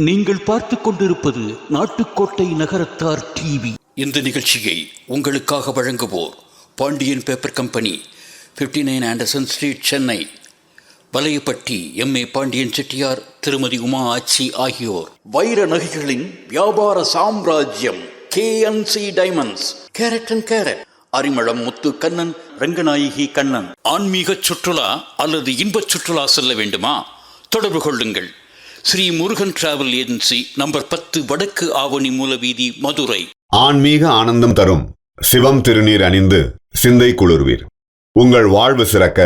நீங்கள் பார்த்துக் கொண்டிருப்பது நாட்டுக்கோட்டை நகரத்தார் டிவி. இந்த நிகழ்ச்சியை உங்களுக்காக வழங்குவோர் Pandian paper company 59 nine Anderson Street Chennai. Valayapatti M A Pandian Chettiar திருமதி உமா ஆச்சி ஆகியோர். வைர நகைகளின் வியாபார சாம்ராஜ்யம் KNC diamonds carat and carat. Arimalam Muthu Kannan Ranganayaki Kannan. ஆன்மீக சுற்றுலா அல்லது இன்பச் சுற்றுலா செல்ல வேண்டுமா? தொடர்பு கொள்ளுங்கள். Sri Murugan travel agency number பத்து வடக்கு ஆவணி மூலவீதி மதுரை. ஆன்மீக ஆனந்தம் தரும் சிவம் திருநீர் அணிந்து சிந்தை குளிர்வீர். உங்கள் வாழ்வு சிறக்க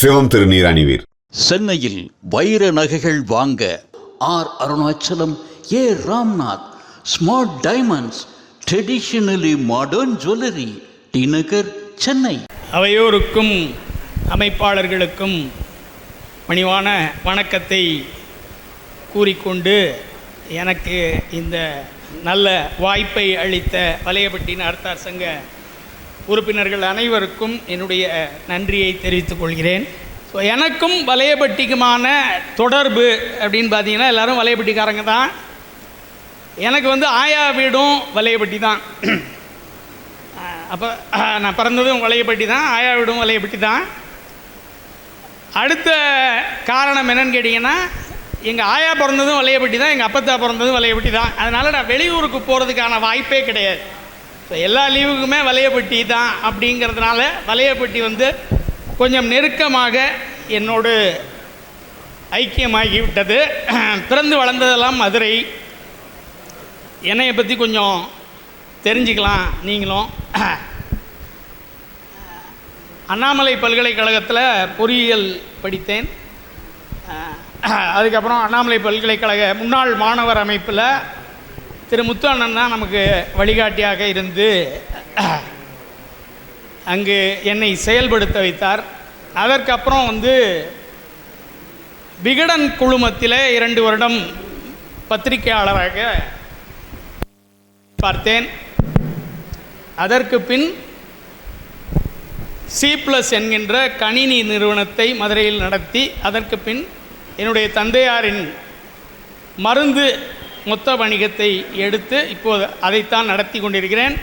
சிவம் திருநீர் அணிவீர். சென்னையில் வைர நகைகள் வாங்க R Arunachalam A Ramnath smart diamonds traditionally modern jewellery T Nagar Chennai. அவையோருக்கும் அமைப்பாளர்களுக்கும் பணிவான வணக்கத்தை கூறிக்கொண்டு எனக்கு இந்த நல்ல வாய்ப்பை அளித்த வலையப்பட்டி நார்த்தார் சங்க உறுப்பினர்கள் அனைவருக்கும் என்னுடைய நன்றியை தெரிவித்துக் கொள்கிறேன். ஸோ எனக்கும் வலையப்பட்டிக்குமான தொடர்பு அப்படின்னு பார்த்தீங்கன்னா எல்லாரும் வலையப்பட்டிக்காரங்க தான். எனக்கு வந்து ஆயா வீடும் வலையப்பட்டி தான். அப்போ நான் பிறந்ததும் வளையப்பட்டி தான் ஆயா வீடும் வளையப்பட்டி தான். அடுத்த காரணம் என்னன்னு கேட்டிங்கன்னா எங்கள் ஆயா பிறந்ததும் வலையப்பட்டி தான் எங்கள் அப்பத்தா பிறந்ததும் வளையப்பட்டி தான். அதனால் நான் வெளியூருக்கு போகிறதுக்கான வாய்ப்பே கிடையாது. ஸோ எல்லா லீவுக்குமே வளையப்பட்டி தான் அப்படிங்கிறதுனால வளையப்பட்டி வந்து கொஞ்சம் நெருக்கமாக என்னோடு ஐக்கியமாகி விட்டது. பிறந்து வளர்ந்ததெல்லாம் மதுரை. என்னையை பற்றி கொஞ்சம் தெரிஞ்சுக்கலாம் நீங்களும். அண்ணாமலை பல்கலைக்கழகத்தில் பொறியியல் படித்தேன். அதுக்கப்புறம் அண்ணாமலை பல்கலைக்கழக முன்னாள் மாணவர் அமைப்பில் திரு முத்து அண்ணன் தான் நமக்கு வழிகாட்டியாக இருந்து அங்கு என்னை செயல்படுத்த வைத்தார். அதற்கப்புறம் வந்து விகடன் குழுமத்தில் இரண்டு வருடம் பத்திரிகையாளராக பார்த்தேன். அதற்கு பின் சி ப்ளஸ் என்கின்ற கணினி நிறுவனத்தை மதுரையில் நடத்தி அதற்கு பின் என்னுடைய தந்தையாரின் மருந்து மொத்த வணிகத்தை எடுத்து இப்போது அதைத்தான் நடத்தி கொண்டிருக்கிறேன்.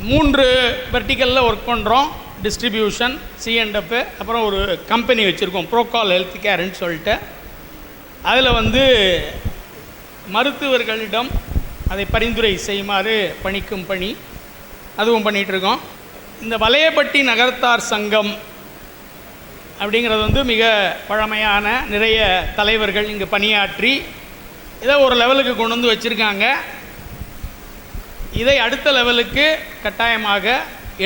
மூன்று வெர்டிக்கலில் ஒர்க் பண்ணுறோம் டிஸ்ட்ரிபியூஷன் சிஎன்எஃப் அப்புறம் ஒரு கம்பெனி வச்சுருக்கோம். ப்ரோகால் ஹெல்த் கேர்ன்னு சொல்லிட்டு. அதில் வந்து மருத்துவர்களிடம் அதை பரிந்துரை செய்யுமாறு பணிக்கும் பணி. அதுவும் பண்ணிகிட்ருக்கோம் இந்த வலையப்பட்டி நகரத்தார் சங்கம் அப்படிங்கிறது வந்து மிக பழமையான நிறைய தலைவர்கள் இங்கே பணியாற்றி இதை ஒரு லெவலுக்கு கொண்டு வந்து வச்சுருக்காங்க. இதை அடுத்த லெவலுக்கு கட்டாயமாக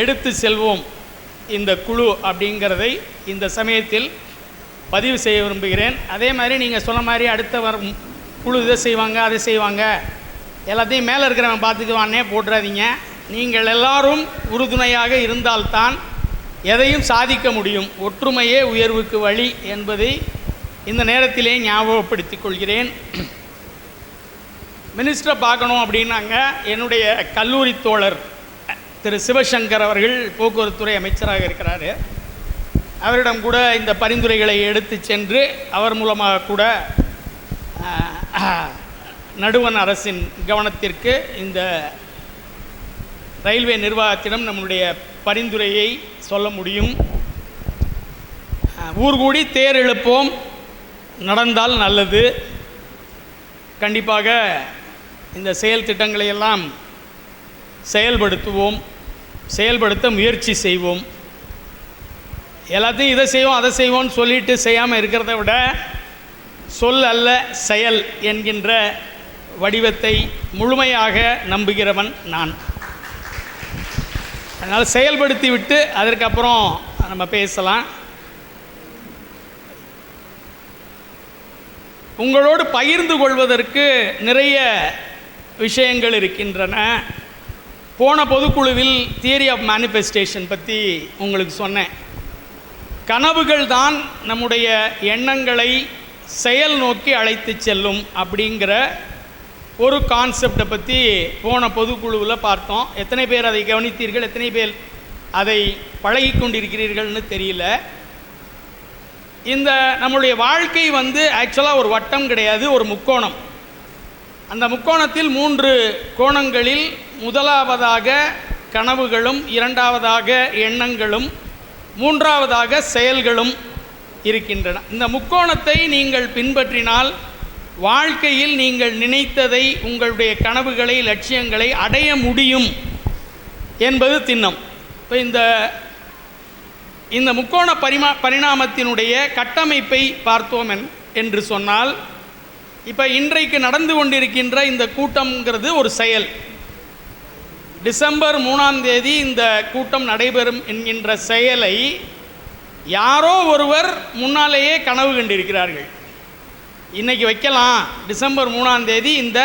எடுத்து செல்வோம் இந்த குழு அப்படிங்கிறதை இந்த சமயத்தில் பதிவு செய்ய விரும்புகிறேன். அதே மாதிரி நீங்கள் சொன்ன மாதிரி அடுத்த வரும் குழு இதை செய்வாங்க அதை செய்வாங்க. எல்லாத்தையும் மேலே இருக்கிறவன் பார்த்துக்குவானே போட்டுறாதீங்க. நீங்கள் எல்லாரும் உறுதுணையாக இருந்தால்தான் எதையும் சாதிக்க முடியும். ஒற்றுமையே உயர்வுக்கு வழி என்பதை இந்த நேரத்திலே ஞாபகப்படுத்திக் கொள்கிறேன். மினிஸ்டரை பார்க்கணும் அப்படின்னாங்க. என்னுடைய கல்லூரி தோழர் திரு சிவசங்கர் அவர்கள் போக்குவரத்துறை அமைச்சராக இருக்கிறார். அவரிடம் கூட இந்த பரிந்துரைகளை எடுத்து சென்று அவர் மூலமாக கூட நடுவன் அரசின் கவனத்திற்கு இந்த ரயில்வே நிர்வாகத்திடம் நம்முடைய பரிந்துரையை சொல்ல முடியும். ஊர்கூடி தேர் எழுப்போம் நடந்தால் நல்லது. கண்டிப்பாக இந்த செயல் திட்டங்களை எல்லாம் செயல்படுத்துவோம். செயல்படுத்த முயற்சி செய்வோம். எல்லாத்தையும் இதை செய்வோம் அதை செய்வோம்னு சொல்லிட்டு செய்யாமல் இருக்கிறத விட சொல் அல்ல செயல் என்கின்ற வடிவத்தை முழுமையாக நம்புகிறவன் நான். அதனால் செயல்படுத்தி விட்டு அதற்கப்புறம் நம்ம பேசலாம். உங்களோடு பகிர்ந்து கொள்வதற்கு நிறைய விஷயங்கள் இருக்கின்றன. போன பொதுக்குழுவில் தியரி ஆஃப் மேனிஃபெஸ்டேஷன் பற்றி உங்களுக்கு சொன்னேன். கனவுகள் தான் நம்முடைய எண்ணங்களை செயல் நோக்கி அழைத்து செல்லும் அப்படிங்கிற ஒரு கான்செப்டை பற்றி போன பொதுக்குழுவில் பார்த்தோம். எத்தனை பேர் அதை கவனித்தீர்கள்? எத்தனை பேர் அதை பழகி கொண்டிருக்கிறீர்கள்னு தெரியல. இந்த நம்மளுடைய வாழ்க்கை வந்து ஆக்சுவலாக ஒரு வட்டம் கிடையாது ஒரு முக்கோணம். அந்த முக்கோணத்தில் மூன்று கோணங்களில் முதலாவதாக கனவுகளும் இரண்டாவதாக எண்ணங்களும் மூன்றாவதாக செயல்களும் இருக்கின்றன. இந்த முக்கோணத்தை நீங்கள் பின்பற்றினால் வாழ்க்கையில் நீங்கள் நினைத்ததை உங்களுடைய கனவுகளை லட்சியங்களை அடைய முடியும் என்பது திண்ணம். இப்போ இந்த இந்த முக்கோண பரிமா பரிணாமத்தினுடைய கட்டமைப்பை பார்த்தோம் என்று சொன்னால் இப்போ இன்றைக்கு நடந்து கொண்டிருக்கின்ற இந்த கூட்டம்ங்கிறது ஒரு செயல். டிசம்பர் மூணாம் தேதி இந்த கூட்டம் நடைபெறும் என்கின்ற செயலை யாரோ ஒருவர் முன்னாலேயே கனவு கண்டிருக்கிறார்கள். இன்னைக்கு வைக்கலாம். டிசம்பர் மூணாம் தேதி இந்த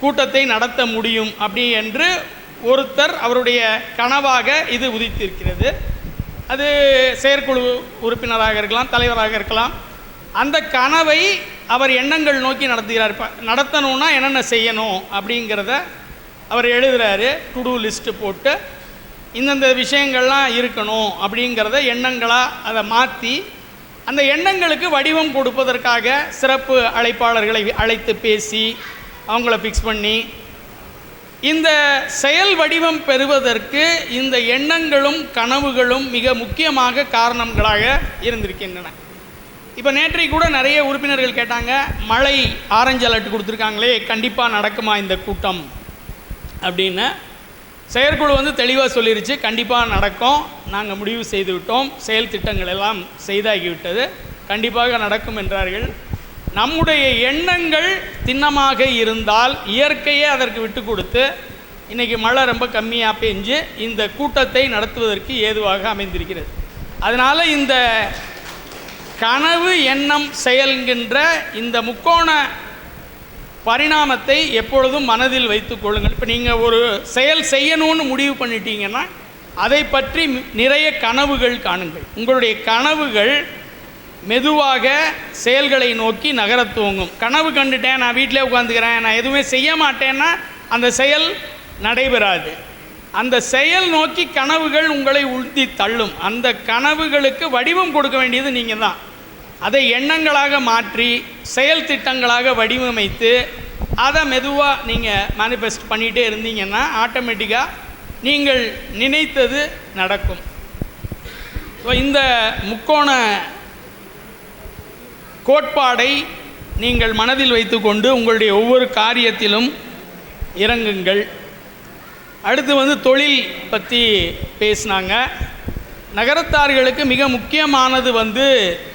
கூட்டத்தை நடத்த முடியும் அப்படி என்று ஒருத்தர் அவருடைய கனவாக இது உதித்திருக்கிறது. அது செயற்குழு உறுப்பினராக இருக்கலாம் தலைவராக இருக்கலாம். அந்த கனவை அவர் எண்ணங்கள் நோக்கி நடத்துகிறார். இப்போ நடத்தணும்னா என்னென்ன செய்யணும் அப்படிங்கிறத அவர் எழுதுகிறாரு டு டூ லிஸ்ட்டு போட்டு. இந்தந்த விஷயங்கள்லாம் இருக்கணும் அப்படிங்கிறத எண்ணங்களாக அதை மாற்றி அந்த எண்ணங்களுக்கு வடிவம் கொடுப்பதற்காக சிறப்பு அழைப்பாளர்களை அழைத்து பேசி அவங்கள ஃபிக்ஸ் பண்ணி இந்த செயல் வடிவம் பெறுவதற்கு இந்த எண்ணங்களும் கனவுகளும் மிக முக்கியமாக காரணங்களாக இருந்திருக்கின்றன. இப்போ நேற்றை கூட நிறைய உறுப்பினர்கள் கேட்டாங்க மழை ஆரஞ்சு அலர்ட் கொடுத்துருக்காங்களே கண்டிப்பாக நடக்குமா இந்த கூட்டம்? அப்படின்னு. செயற்குழு வந்து தெளிவாக சொல்லிருச்சு. கண்டிப்பாக நடக்கும். நாங்கள் முடிவு செய்து விட்டோம். செயல் திட்டங்கள் எல்லாம் செய்தாகிவிட்டது. கண்டிப்பாக நடக்கும் என்றார்கள். நம்முடைய எண்ணங்கள் திண்ணமாக இருந்தால் இயற்கையே அதற்கு விட்டு கொடுத்து இன்றைக்கி மழை ரொம்ப கம்மியாக பெஞ்சு இந்த கூட்டத்தை நடத்துவதற்கு ஏதுவாக அமைந்திருக்கிறது. அதனால் இந்த கனவு எண்ணம் செயல்கின்ற இந்த முக்கோண பரிணாமத்தை எப்பொழுதும் மனதில் வைத்து கொள்ளுங்கள். இப்போ நீங்கள் ஒரு செயல் செய்யணும்னு முடிவு பண்ணிட்டீங்கன்னா அதை பற்றி நிறைய கனவுகள் காணுங்கள். உங்களுடைய கனவுகள் மெதுவாக செயல்களை நோக்கி நகரத் துவங்கும். கனவு கண்டுட்டேன் நான் வீட்டிலே உட்காந்துக்கிறேன் நான் எதுவுமே செய்ய மாட்டேன்னா அந்த செயல் நடைபெறாது. அந்த செயல் நோக்கி கனவுகள் உங்களை உழ்த்தி தள்ளும். அந்த கனவுகளுக்கு வடிவம் கொடுக்க வேண்டியது நீங்கள் தான் அதை எண்ணங்களாக மாற்றி செயல் திட்டங்களாக வடிவமைத்து அதை மெதுவாக நீங்கள் மேனிஃபெஸ்ட் பண்ணிகிட்டே இருந்தீங்கன்னா ஆட்டோமேட்டிக்காக நீங்கள் நினைத்தது நடக்கும். ஸோ இந்த முக்கோண கோட்பாடை நீங்கள் மனதில் வைத்துக்கொண்டு உங்களுடைய ஒவ்வொரு காரியத்திலும் இறங்குங்கள். அடுத்து வந்து தொழில் பற்றி பேசினாங்க. நகரத்தார்களுக்கு மிக முக்கியமானது வந்து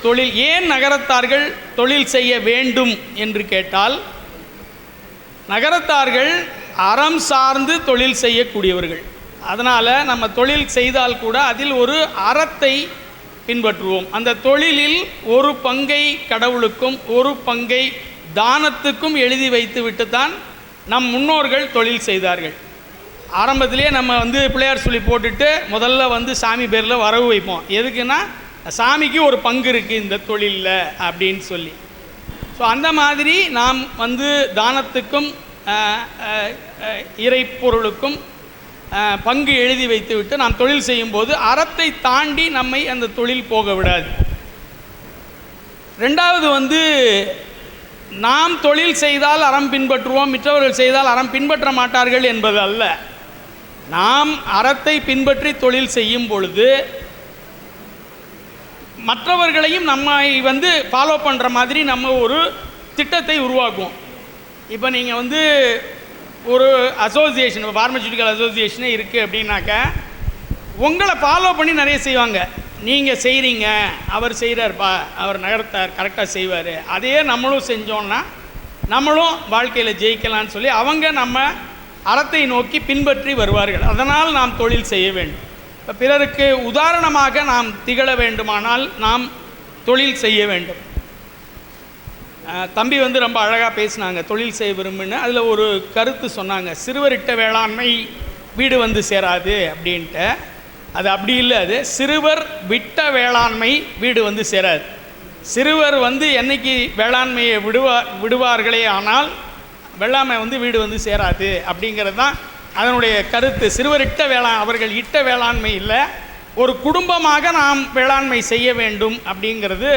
தொழில். ஏன் நகரத்தார்கள் தொழில் செய்ய வேண்டும் என்று கேட்டால் நகரத்தார்கள் அறம் சார்ந்து தொழில் செய்யக்கூடியவர்கள். அதனால் நம்ம தொழில் செய்தால் கூட அதில் ஒரு அறத்தை பின்பற்றுவோம். அந்த தொழிலில் ஒரு பங்கை கடவுளுக்கும் ஒரு பங்கை தானத்துக்கும் எழுதி வைத்து தான் நம் முன்னோர்கள் தொழில் செய்தார்கள். ஆரம்பத்திலே நம்ம வந்து பிள்ளையார் சொல்லி போட்டுட்டு முதல்ல வந்து சாமி பேரில் வரவு வைப்போம். எதுக்குன்னா சாமிக்கு ஒரு பங்கு இருக்குது இந்த தொழிலில் அப்படின்னு சொல்லி. ஸோ அந்த மாதிரி நாம் வந்து தானத்துக்கும் இறைப்பொருளுக்கும் பங்கு எழுதி வைத்துவிட்டு நாம் தொழில் செய்யும்போது அறத்தை தாண்டி நம்மை அந்த தொழில் போக விடாது. ரெண்டாவது வந்து நாம் தொழில் செய்தால் அறம் பின்பற்றுவோம் மற்றவர்கள் செய்தால் அறம் பின்பற்ற மாட்டார்கள் என்பது அல்ல. நாம் அறத்தை பின்பற்றி தொழில் செய்யும் பொழுது மற்றவர்களையும் நம்மை வந்து ஃபாலோ பண்ணுற மாதிரி நம்ம ஒரு திட்டத்தை உருவாக்குவோம். இப்போ நீங்கள் வந்து ஒரு அசோசியேஷன் ஃபார்மசூட்டிக்கல் அசோசியேஷனே இருக்குது அப்படின்னாக்க உங்களை ஃபாலோ பண்ணி நிறைய செய்வாங்க. நீங்கள் செய்கிறீங்க அவர் செய்கிறார்ப்பா அவர் நகரத்தார் கரெக்டாக செய்வார். அதையே நம்மளும் செஞ்சோன்னா நம்மளும் வாழ்க்கையில் ஜெயிக்கலாம்னு சொல்லி அவங்க நம்ம அறத்தை நோக்கி பின்பற்றி வருவார்கள். அதனால் நாம் தொழில் செய்ய வேண்டும். இப்போ பிறருக்கு உதாரணமாக நாம் திகழ வேண்டுமானால் நாம் தொழில் செய்ய வேண்டும். தம்பி வந்து ரொம்ப அழகாக பேசினாங்க தொழில் செய்ய விரும்புன்னு. அதில் ஒரு கருத்து சொன்னாங்க சிறுவரிட்ட வேளாண்மை வீடு வந்து சேராது அப்படின்ட்டு. அது அப்படி இல்லை அது சிறுவர் விட்ட வேளாண்மை வீடு வந்து சேராது. சிறுவர் வந்து என்னைக்கு வேளாண்மையை விடுவா விடுவார்களே ஆனால் வெள்ளாமை வந்து வீடு வந்து சேராது அப்படிங்கிறது தான் அதனுடைய கருத்து. சிறுவர் இட்ட வேளாண் அவர்கள் இட்ட வேளாண்மை இல்லை. ஒரு குடும்பமாக நாம் வேளாண்மை செய்ய வேண்டும் அப்படிங்கிறது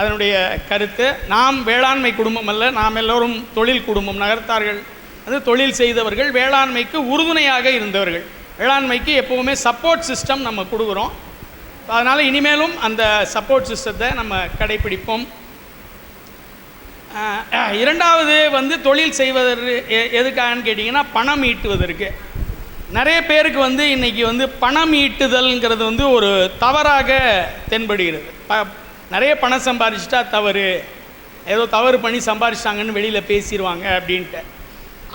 அதனுடைய கருத்து. நாம் வேளாண்மை குடும்பம் அல்ல நாம் எல்லோரும் தொழில் குடும்பம் நகர்த்தார்கள். அது தொழில் செய்தவர்கள் வேளாண்மைக்கு உறுதுணையாக இருந்தவர்கள். வேளாண்மைக்கு எப்போவுமே சப்போர்ட் சிஸ்டம் நம்ம கொடுக்குறோம். அதனால் இனிமேலும் அந்த சப்போர்ட் சிஸ்டத்தை நம்ம கடைப்பிடிப்போம் இரண்டாவது வந்து தொழில் செய்வதற்கு எ- எதுக்காகன்னு கேட்டிங்கன்னா பணம் ஈட்டுவதற்கு. நிறைய பேருக்கு வந்து இன்றைக்கி வந்து பணம் ஈட்டுதல்ங்கிறது வந்து ஒரு தவறாக தென்படுகிறது. ப நிறைய பணம் சம்பாரிச்சிட்டா தவறு. ஏதோ தவறு பண்ணி சம்பாரிச்சிட்டாங்கன்னு வெளியில் பேசிடுவாங்க அப்படின்ட்டு.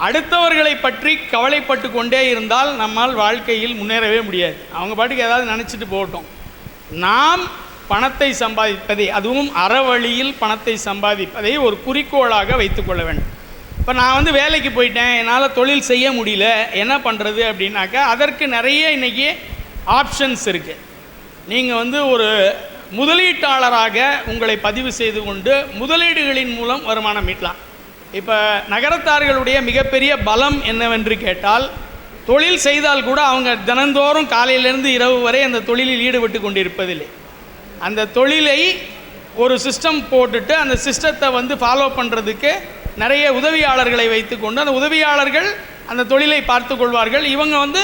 அடுத்தவர்களை பற்றி கவலைப்பட்டு கொண்டே இருந்தால் நம்மால் வாழ்க்கையில் முன்னேறவே முடியாது. அவங்க பாட்டுக்கு ஏதாவது நினச்சிட்டு போகட்டும். நாம் பணத்தை சம்பாதிப்பதை அதுவும் அறவழியில் பணத்தை சம்பாதிப்பதை ஒரு குறிக்கோளாக வைத்துக்கொள்ள வேண்டும். இப்போ நான் வந்து வேலைக்கு போயிட்டேன் என்னால் தொழில் செய்ய முடியல என்ன பண்ணுறது அப்படின்னாக்கா அதற்கு நிறைய இன்றைக்கி ஆப்ஷன்ஸ் இருக்குது நீங்கள் வந்து ஒரு முதலீட்டாளராக உங்களை பதிவு செய்து கொண்டு முதலீடுகளின் மூலம் வருமானம் ஈட்டலாம். இப்போ நகரத்தார்களுடைய மிகப்பெரிய பலம் என்னவென்று கேட்டால் தொழில் செய்தால் கூட அவங்க தினந்தோறும் காலையிலேருந்து இரவு வரை அந்த தொழிலில் ஈடுபட்டு கொண்டிருப்பதில்லை. அந்த தொழிலை ஒரு சிஸ்டம் போட்டுட்டு அந்த சிஸ்டத்தை வந்து ஃபாலோ பண்ணுறதுக்கு நிறைய உதவியாளர்களை வைத்துக்கொண்டு அந்த உதவியாளர்கள் அந்த தொழிலை பார்த்து கொள்வார்கள். இவங்க வந்து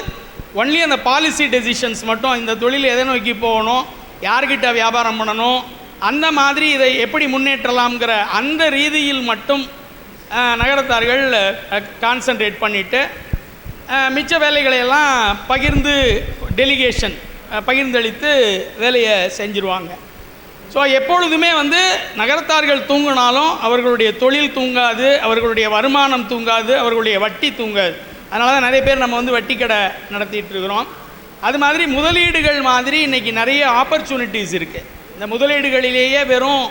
ஒன்லி அந்த பாலிசி டெசிஷன்ஸ் மட்டும் இந்த தொழில் எதை நோக்கி போகணும் யார்கிட்ட வியாபாரம் பண்ணணும் அந்த மாதிரி இதை எப்படி முன்னேற்றலாம்ங்கிற அந்த ரீதியில் மட்டும் நகரத்தார்கள் கான்சன்ட்ரேட் பண்ணிவிட்டு மிச்ச வேலைகளை எல்லாம் பகிர்ந்து டெலிகேஷன் பகிர்ந்தளித்து வேலையை செஞ்சுருவாங்க. ஸோ எப்பொழுதுமே வந்து நகரத்தார்கள் தூங்கினாலும் அவர்களுடைய தொழில் தூங்காது அவர்களுடைய வருமானம் தூங்காது அவர்களுடைய வட்டி தூங்காது. அதனால தான் நிறைய பேர் நம்ம வந்து வட்டி கடை நடத்திட்டு இருக்கிறோம் அது மாதிரி முதலீடுகள் மாதிரி இன்றைக்கி நிறைய ஆப்பர்ச்சுனிட்டிஸ் இருக்குது இந்த முதலீடுகளிலேயே வெறும்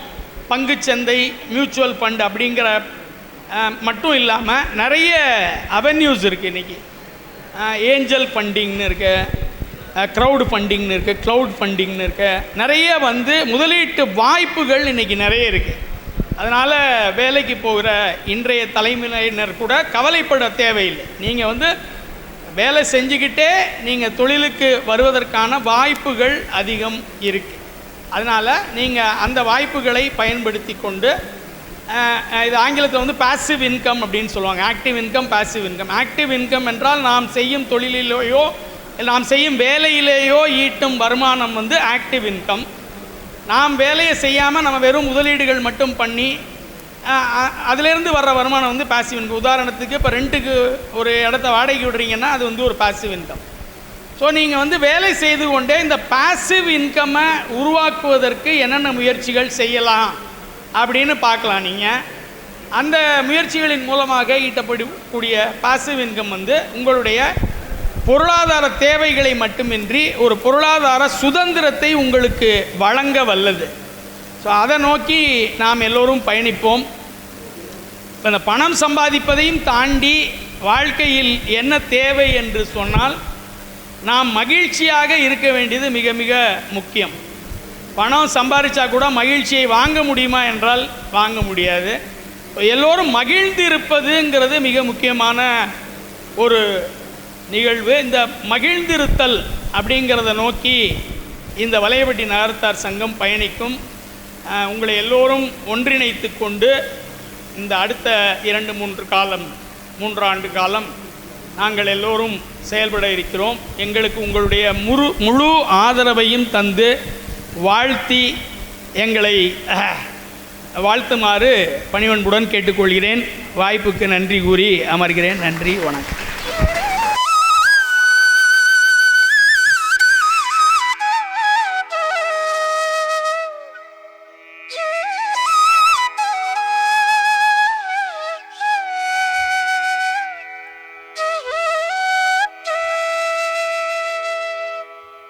பங்குச்சந்தை மியூச்சுவல் ஃபண்ட் அப்படிங்கிற மட்டும் இல்லாமல் நிறைய அவென்யூஸ் இருக்குது இன்றைக்கி ஏஞ்சல் ஃபண்டிங்னு இருக்குது க்ரௌடு ஃபண்டிங்னு இருக்குது க்ளவுட் ஃபண்டிங்னு இருக்குது நிறைய வந்து முதலீட்டு வாய்ப்புகள் இன்றைக்கி நிறைய இருக்குது அதனால் வேலைக்கு போகிற இன்றைய தலைமுறையினர் கூட கவலைப்பட தேவையில்லை. நீங்கள் வந்து வேலை செஞ்சுக்கிட்டே நீங்கள் தொழிலுக்கு வருவதற்கான வாய்ப்புகள் அதிகம் இருக்குது அதனால் நீங்கள் அந்த வாய்ப்புகளை பயன்படுத்தி கொண்டு இது ஆங்கிலத்தில் வந்து பாசிவ் இன்கம் அப்படின்னு சொல்லுவாங்க. Active income passive income active income என்றால் நாம் செய்யும் தொழிலிலேயோ நாம் செய்யும் வேலையிலேயோ ஈட்டும் வருமானம் வந்து ஆக்டிவ் இன்கம் நாம் வேலையை செய்யாமல் நம்ம வெறும் முதலீடுகள் மட்டும் பண்ணி அதிலேருந்து வர்ற வருமானம் வந்து பாசிவ் இன்கம் உதாரணத்துக்கு இப்போ ரெண்ட்டுக்கு ஒரு இடத்த வாடகைக்கு விடுறீங்கன்னா அது வந்து ஒரு பாசிவ் இன்கம் ஸோ நீங்கள் வந்து வேலை செய்து கொண்டே இந்த பாசிவ் இன்கம்மை உருவாக்குவதற்கு என்னென்ன முயற்சிகள் செய்யலாம் அப்படின்னு பார்க்கலாம் நீங்கள் அந்த முயற்சிகளின் மூலமாக ஈட்டப்படக்கூடிய பாசிவ் இன்கம் வந்து உங்களுடைய பொருளாதார தேவைகளை மட்டுமின்றி ஒரு பொருளாதார சுதந்திரத்தை உங்களுக்கு வழங்க வல்லது. ஸோ அதை நோக்கி நாம் எல்லோரும் பயணிப்போம். அந்த பணம் சம்பாதிப்பதையும் தாண்டி வாழ்க்கையில் என்ன தேவை என்று சொன்னால் நாம் மகிழ்ச்சியாக இருக்க வேண்டியது மிக மிக முக்கியம். பணம் சம்பாதிச்சா கூட மகிழ்ச்சியை வாங்க முடியுமா என்றால் வாங்க முடியாது. எல்லோரும் மகிழ்ந்து இருப்பதுங்கிறது மிக முக்கியமான ஒரு நிகழ்வு இந்த மகிழ்ந்திருத்தல் அப்படிங்கிறத நோக்கி இந்த வலையபட்டி நகரத்தார் சங்கம் பயணிக்கும். உங்களை எல்லோரும் ஒன்றிணைத்து கொண்டு இந்த அடுத்த இரண்டு மூன்று காலம் மூன்றாண்டு காலம் நாங்கள் எல்லோரும் செயல்பட இருக்கிறோம். எங்களுக்கு உங்களுடைய முழு முழு ஆதரவையும் தந்து வாழ்த்தி எங்களை வாழ்த்துமாறு பணிவன்புடன் கேட்டுக்கொள்கிறேன். வாய்ப்புக்கு நன்றி கூறி அமர்கிறேன். நன்றி வணக்கம்.